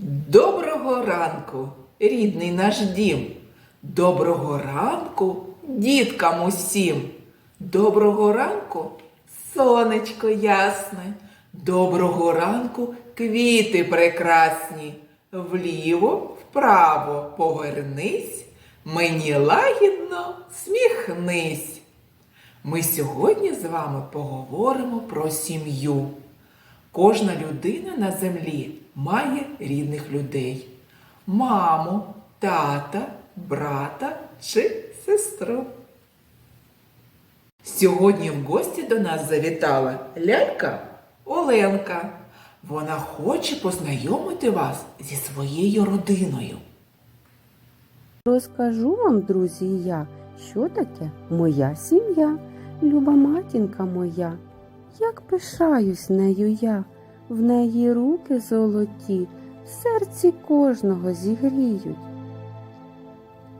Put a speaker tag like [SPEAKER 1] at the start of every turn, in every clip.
[SPEAKER 1] Доброго ранку, рідний наш дім. Доброго ранку, діткам усім. Доброго ранку, сонечко ясне. Доброго ранку, квіти прекрасні. Вліво, вправо повернись, мені лагідно сміхнись. Ми сьогодні з вами поговоримо про сім'ю. Кожна людина на землі має рідних людей: маму, тата, брата чи сестру. Сьогодні в гості до нас завітала лялька Оленка. Вона хоче познайомити вас зі своєю родиною.
[SPEAKER 2] Розкажу вам, друзі, я, що таке моя сім'я, люба матінка моя. Як пишаюсь нею я, в неї руки золоті, в серці кожного зігріють.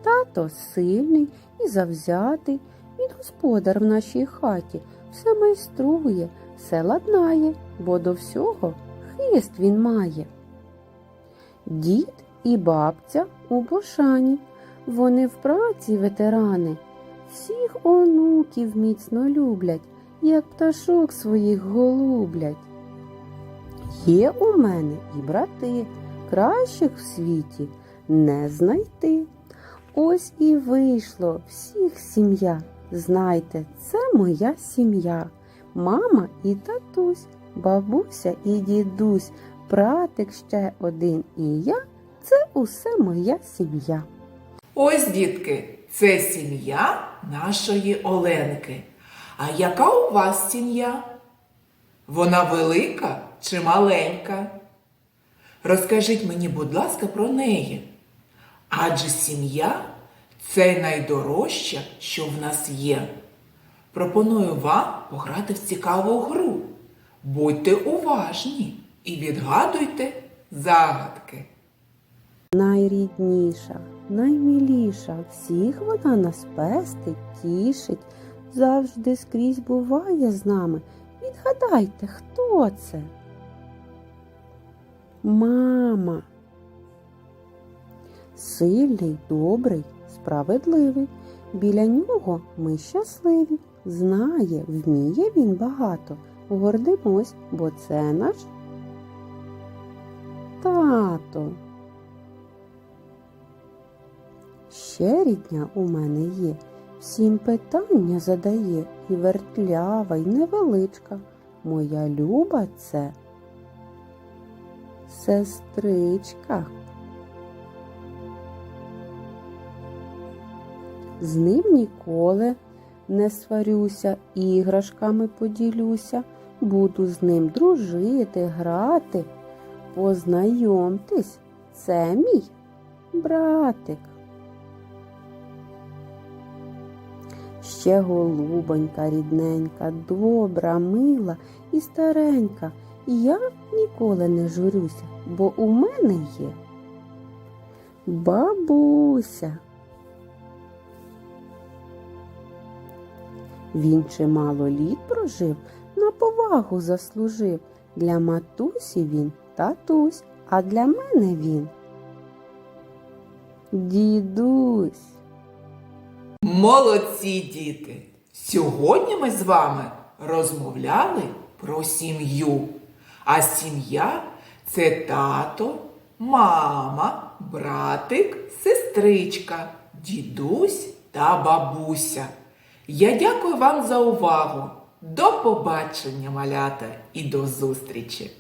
[SPEAKER 2] Тато сильний і завзятий, він господар в нашій хаті, все майструє, все ладнає, бо до всього хист він має. Дід і бабця у Бошані, вони в праці ветерани, всіх онуків міцно люблять, як пташок своїх голублять. Є у мене і брати, кращих в світі не знайти. Ось і вийшло всіх сім'я. Знайте, це моя сім'я. Мама і татусь, бабуся і дідусь, братик ще один і я це усе моя сім'я.
[SPEAKER 1] Ось, дітки, це сім'я нашої Оленки. А яка у вас сім'я? Вона велика чи маленька? Розкажіть мені, будь ласка, про неї. Адже сім'я це найдорожче, що в нас є. Пропоную вам пограти в цікаву гру. Будьте уважні і відгадуйте загадки.
[SPEAKER 2] Найрідніша, найміліша, всіх вона нас пестить, тішить, завжди скрізь буває з нами. Відгадайте, хто це? Мама. Сильний, добрий, справедливий. Біля нього ми щасливі. Знає, вміє він багато. Гордимось, бо це наш тато. Ще рідня у мене є, всім питання задає і вертлява, й невеличка. Моя люба це сестричка. З ним ніколи не сварюся, іграшками поділюся, буду з ним дружити, грати. Познайомтесь, це мій братик. Ще голубонька, рідненька, добра, мила і старенька. Я ніколи не журюся, бо у мене є бабуся. Він чимало літ прожив, на повагу заслужив. Для матусі він татусь, а для мене він дідусь.
[SPEAKER 1] Молодці діти! Сьогодні ми з вами розмовляли про сім'ю. А сім'я це тато, мама, братик, сестричка, дідусь та бабуся. Я дякую вам за увагу. До побачення, малята, і до зустрічі!